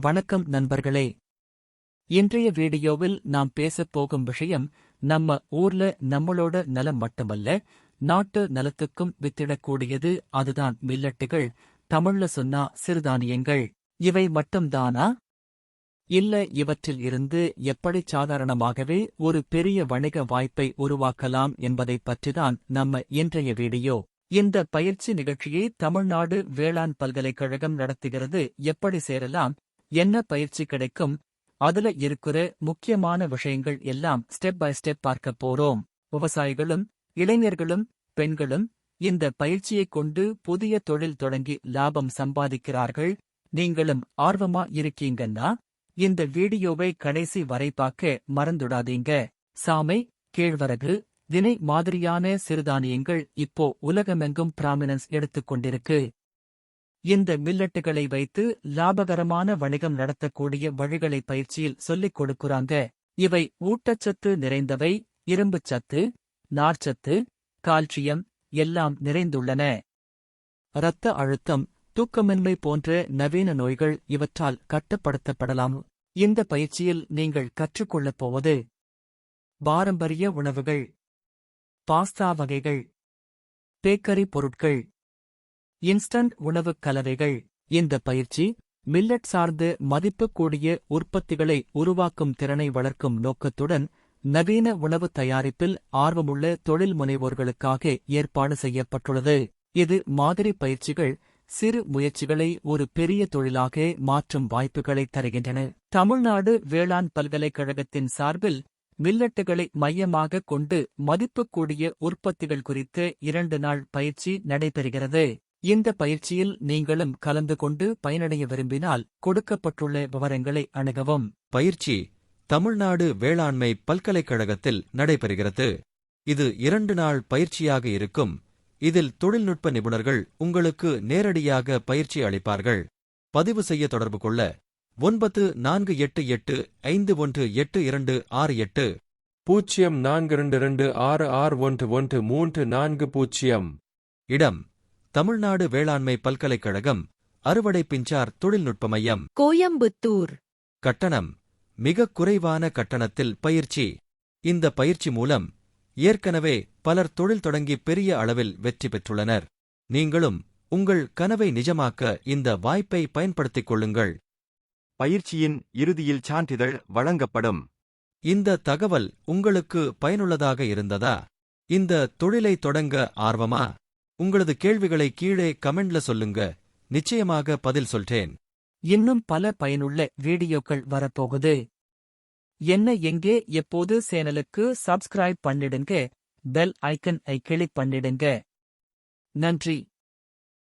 வணக்கம் நண்பர்களே. இன்றைய வீடியோவில் நாம் பேசப் போகும் விஷயம் நம்ம ஊர்ல நம்மளோட நலம் மட்டுமல்ல நாட்டு நலத்துக்கும் வித்திடக்கூடியது அதுதான் மில்லட்டுகள் தமிழ்ல சொன்னா சிறுதானியங்கள். இவை மட்டும்தானா? இல்ல இவற்றில் இருந்து எப்படி சாதாரணமாகவே ஒரு பெரிய வணிக வாய்ப்பை உருவாக்கலாம் என்பதைப் பற்றிதான் நம்ம இன்றைய வீடியோ. இந்த பயிற்சி நிகழ்ச்சியை தமிழ்நாடு வேளாண் பல்கலைக்கழகம் நடத்துகிறது. எப்படி சேரலாம்? என்ன பயிற்சி கிடைக்கும்? அதுல இருக்கிற முக்கியமான விஷயங்கள் எல்லாம் ஸ்டெப் பை ஸ்டெப் பார்க்க போறோம். விவசாயிகளும் இளைஞர்களும் பெண்களும் இந்த பயிற்சியைக் கொண்டு புதிய தொழில் தொடங்கி லாபம் சம்பாதிக்கிறார்கள். நீங்களும் ஆர்வமா இருக்கீங்கன்னா இந்த வீடியோவை கடைசி வரை பார்க்க மறந்துடாதீங்க. சாமை கேழ்வரகு தினை மாதிரியான சிறுதானியங்கள் இப்போ உலகமெங்கும் பிராமினன்ஸ் எடுத்துக் கொண்டிருக்கு. இந்த மில்லட்டுகளை வைத்து லாபகரமான வணிகம் நடத்தக்கூடிய வழிகளை பயிற்சியில் சொல்லிக் கொடுக்குறாங்க. இவை ஊட்டச்சத்து நிறைந்தவை இரும்புச்சத்து நார்ச்சத்து கால்சியம் எல்லாம் நிறைந்துள்ளன. இரத்த அழுத்தம் தூக்கமின்மை போன்ற நவீன நோய்கள் இவற்றால் கட்டுப்படுத்தப்படலாம். இந்த பயிற்சியில் நீங்கள் கற்றுக்கொள்ளப் போவது பாரம்பரிய உணவுகள் பாஸ்தா வகைகள் பேக்கரி பொருட்கள் இன்ஸ்டன்ட் உணவுக் கலவைகள். இந்த பயிற்சி மில்லட் சார்ந்து மதிப்புக்கூடிய உற்பத்திகளை உருவாக்கும் திறனை வளர்க்கும் நோக்கத்துடன் நவீன உணவு தயாரிப்பில் ஆர்வமுள்ள தொழில் முனைவோர்களுக்காக ஏற்பாடு செய்யப்பட்டுள்ளது. இது மாதிரி பயிற்சிகள் சிறு முயற்சிகளை ஒரு பெரிய தொழிலாக மாற்றும் வாய்ப்புகளை தருகின்றன. தமிழ்நாடு வேளாண் பல்கலைக்கழகத்தின் சார்பில் மில்லட்டுகளை மையமாக கொண்டு மதிப்புக்கூடிய உற்பத்திகள் குறித்து இரண்டு நாள் பயிற்சி நடைபெறுகிறது. இந்த பயிற்சியில் நீங்களும் கலந்து கொண்டு பயனடைய விரும்பினால் கொடுக்கப்பட்டுள்ள விவரங்களை அணுகவும். பயிற்சி தமிழ்நாடு வேளாண்மை பல்கலைக்கழகத்தில் நடைபெறுகிறது. இது இரண்டு நாள் பயிற்சியாக இருக்கும். இதில் தொழில்நுட்ப நிபுணர்கள் உங்களுக்கு நேரடியாக பயிற்சி அளிப்பார்கள். பதிவு செய்ய தொடர்பு கொள்ள ஒன்பது நான்கு எட்டு எட்டு ஐந்து ஒன்று எட்டு இரண்டு ஆறு எட்டு. பூஜ்ஜியம் நான்கு இரண்டு இரண்டு ஆறு ஆறு ஒன்று ஒன்று மூன்று நான்கு பூஜ்ஜியம் இடம் தமிழ்நாடு வேளாண்மை பல்கலைக்கழகம் அறுவடை பிஞ்சார் தொழில்நுட்ப மையம். கோயம்புத்தூர். கட்டணம். மிக குறைவான கட்டணத்தில் பயிற்சி. இந்த பயிற்சி மூலம் ஏற்கனவே பலர் தொழில் தொடங்கி பெரிய அளவில் வெற்றி பெற்றுள்ளனர். நீங்களும் உங்கள் கனவை நிஜமாக்க இந்த வாய்ப்பை பயன்படுத்திக் கொள்ளுங்கள். பயிற்சியின் இறுதியில் சான்றிதழ் வழங்கப்படும். இந்த தகவல் உங்களுக்கு பயனுள்ளதாக இருந்ததா? இந்த தொழிலை தொடங்க ஆர்வமா? உங்களது கேள்விகளை கீழே கமெண்ட்ல சொல்லுங்க. நிச்சயமாக பதில் சொல்றேன். இன்னும் பல பயனுள்ள வீடியோக்கள் வரப்போகுது. என்ன எங்கே எப்போது சேனலுக்கு சப்ஸ்கிரைப் பண்ணிடுங்க. பெல் ஐக்கன் ஐ கிளிக் பண்ணிடுங்க. நன்றி.